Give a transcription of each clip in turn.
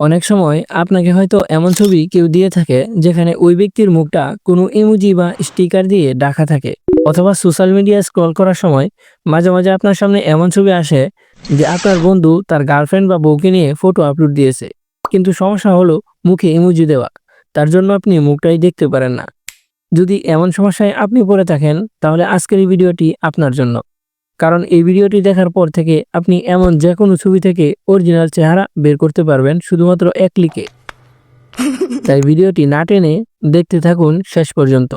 অনেক সময় আপনাকে হয়তো এমন ছবি কেউ দিয়ে থাকে যেখানে ওই ব্যক্তির মুখটা কোনো ইমোজি বা স্টিকার দিয়ে ঢাকা থাকে। অথবা সোশ্যাল মিডিয়া স্ক্রল করার সময় মাঝে মাঝে আপনার সামনে এমন ছবি আসে যে আপনার বন্ধু তার গার্লফ্রেন্ড বা বউকে নিয়ে ফটো আপলোড দিয়েছে। কিন্তু সমস্যা হলো মুখে ইমোজি দেওয়া, তার জন্য আপনি মুখটাই দেখতে পারেন না। যদি এমন সমস্যায় আপনি পড়ে থাকেন, তাহলে আজকের এই ভিডিওটি আপনার জন্য। কারণ এই ভিডিওটি দেখার পর থেকে আপনি এমন যে কোনো ছবি থেকে অরিজিনাল চেহারা বের করতে পারবেন শুধুমাত্র এক ক্লিকে তাই ভিডিওটি না টেনে দেখতে থাকুন শেষ পর্যন্ত।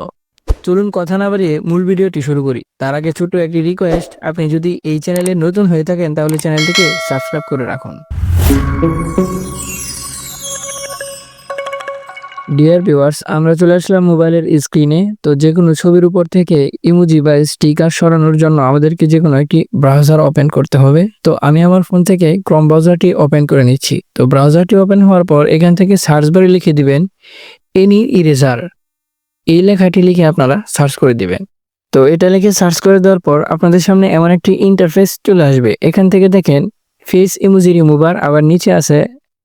চলুন কথা না বাড়িয়ে মূল ভিডিওটি শুরু করি। তার আগে ছোট্ট একটি রিকোয়েস্ট আপনি যদি এই চ্যানেলে নতুন হয়ে থাকেন তাহলে চ্যানেলটিকে সাবস্ক্রাইব করে রাখুন। ডিয়ার ভিউয়ার্স আমরা চলে আসলাম মোবাইলের স্ক্রিনে তো যে কোনো ছবির উপর থেকে ইমোজি বা স্টিকার সরানোর জন্য আমাদেরকে যে কোনো একটি ব্রাউজার ওপেন করতে হবে। তো আমি আমার ফোন থেকে ক্রম ব্রাউজারটি ওপেন করে নিচ্ছি। তো ব্রাউজারটি ওপেন হওয়ার পর এখান থেকে সার্চ বারে লিখে দিবেন এনি ইরেজার এই লেখাটি লিখে আপনারা সার্চ করে দিবেন। তো এটা লিখে সার্চ করে দেওয়ার পর আপনাদের সামনে এমন একটি ইন্টারফেস চলে আসবে। এখান থেকে দেখেন ফেস ইমোজি রিমুভার আবার নিচে আছে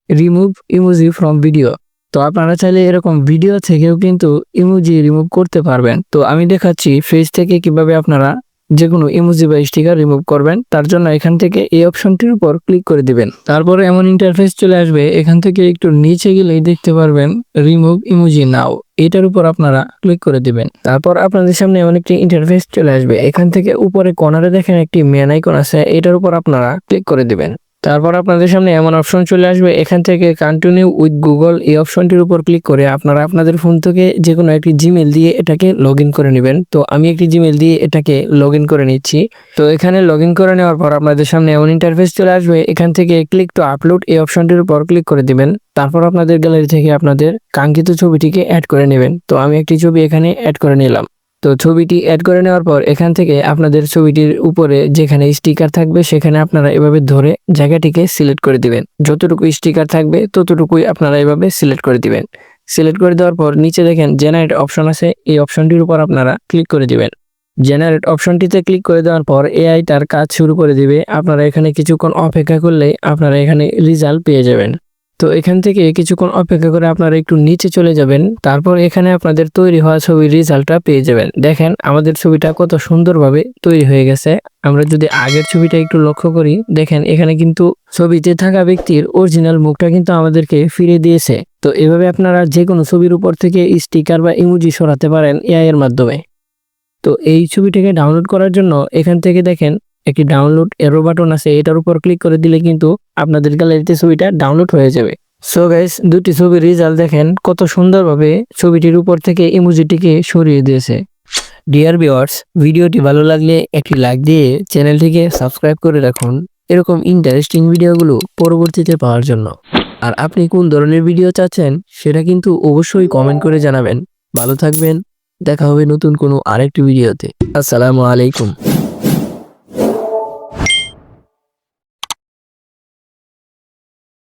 রিমুভ ইমোজি ফ্রম ভিডিও তো আপনারা চাইলে এরকম ভিডিও থেকেও কিন্তু ইমোজি রিমুভ করতে পারবেন। তো আমি দেখাচ্ছি ফেস থেকে কীভাবে আপনারা যে কোনো ইমোজি বা স্টিকার রিমুভ করবেন, তার জন্য এখান থেকে এই অপশনটির উপর ক্লিক করে দিবেন। তারপরে এমন ইন্টারফেস চলে আসবে, এখান থেকে একটু নিচে গেলেই দেখতে পারবেন রিমুভ ইমোজি নাও এটার উপর আপনারা ক্লিক করে দিবেন। তারপর আপনাদের সামনে এমন একটি ইন্টারফেস চলে আসবে, এখান থেকে উপরে কর্নারে দেখেন একটি মেন আইকন আছে, এটার উপর আপনারা ক্লিক করে দিবেন। তারপর আপনাদের সামনে এমন অপশন চলে আসবে। এখান থেকে কন্টিনিউ উইথ গুগল এই অপশনটির উপর ক্লিক করে আপনারা আপনাদের ফোন থেকে যে কোনো একটি জিমেল দিয়ে এটাকে লগ করে নেবেন। তো আমি একটি জিমেল দিয়ে এটাকে লগ করে নিচ্ছি। তো এখানে লগ করে নেওয়ার পর আপনাদের সামনে এমন ইন্টারফেস চলে আসবে। এখান থেকে ক্লিক টু আপলোড এই অপশনটির উপর ক্লিক করে দিবেন। তারপর আপনাদের গ্যালারি থেকে আপনাদের কাঙ্ক্ষিত ছবিটিকে অ্যাড করে নেবেন। তো আমি একটি ছবি এখানে অ্যাড করে নিলাম। তো ছবিটি অ্যাড করে নেওয়ার পর এখান থেকে আপনাদের ছবিটির উপরে যেখানে স্টিকার থাকবে, সেখানে আপনারা এভাবে ধরে জায়গাটিকে সিলেক্ট করে দিবেন। যতটুকু স্টিকার থাকবে, ততটুকুই আপনারা এভাবে সিলেক্ট করে দিবেন। সিলেক্ট করে দেওয়ার পর নিচে দেখেন জেনারেট অপশন আছে। এই অপশনটির উপর আপনারা ক্লিক করে দিবেন। জেনারেট অপশনটিতে ক্লিক করে দেওয়ার পর এআই তার কাজ শুরু করে দিবে। আপনারা এখানে কিছুক্ষণ অপেক্ষা করলে আপনারা এখানে রেজাল্ট পেয়ে যাবেন। তো এখান থেকে কিছুক্ষণ অপেক্ষা করে আপনারা একটু নিচে চলে যাবেন। তারপর এখানে আপনাদের তৈরি হওয়া ছবির রেজাল্টটা পেয়ে যাবেন। দেখেন, আমাদের ছবিটা কত সুন্দরভাবে তৈরি হয়ে গেছে। আমরা যদি আগের ছবিটা একটু লক্ষ্য করি, দেখেন, এখানে কিন্তু ছবিতে থাকা ব্যক্তির অরিজিনাল মুখটা কিন্তু আমাদেরকে ফিরে দিয়েছে। তো এভাবে আপনারা যে কোনো ছবির উপর থেকে স্টিকার বা ইমোজি সরাতে পারেন এআই এর মাধ্যমে। তো এই ছবিটাকে ডাউনলোড করার জন্য এখান থেকে দেখেন একটি ডাউনলোড এরো বাটন আছে, এটার উপর ক্লিক করে দিলে কিন্তু আপনাদের গ্যালারিতে ছবিটা ডাউনলোড হয়ে যাবে। সো গাইস দুটি ছবির রেজাল্ট দেখেন, কত সুন্দরভাবে ছবিটির উপর থেকে ইমোজিটিকে সরিয়ে দিয়েছে। ডিয়ার ভিউয়ার্স ভিডিওটি ভালো লাগলে একটি লাইক দিয়ে চ্যানেলটিকে সাবস্ক্রাইব করে রাখুন। এরকম ইন্টারেস্টিং ভিডিওগুলো পরবর্তীতে পাওয়ার জন্য। আর আপনি কোন ধরনের ভিডিও চাচ্ছেন, সেটা কিন্তু অবশ্যই কমেন্ট করে জানাবেন। ভালো থাকবেন, দেখা হবে নতুন কোনো আরেকটি ভিডিওতে আসসালামু আলাইকুম।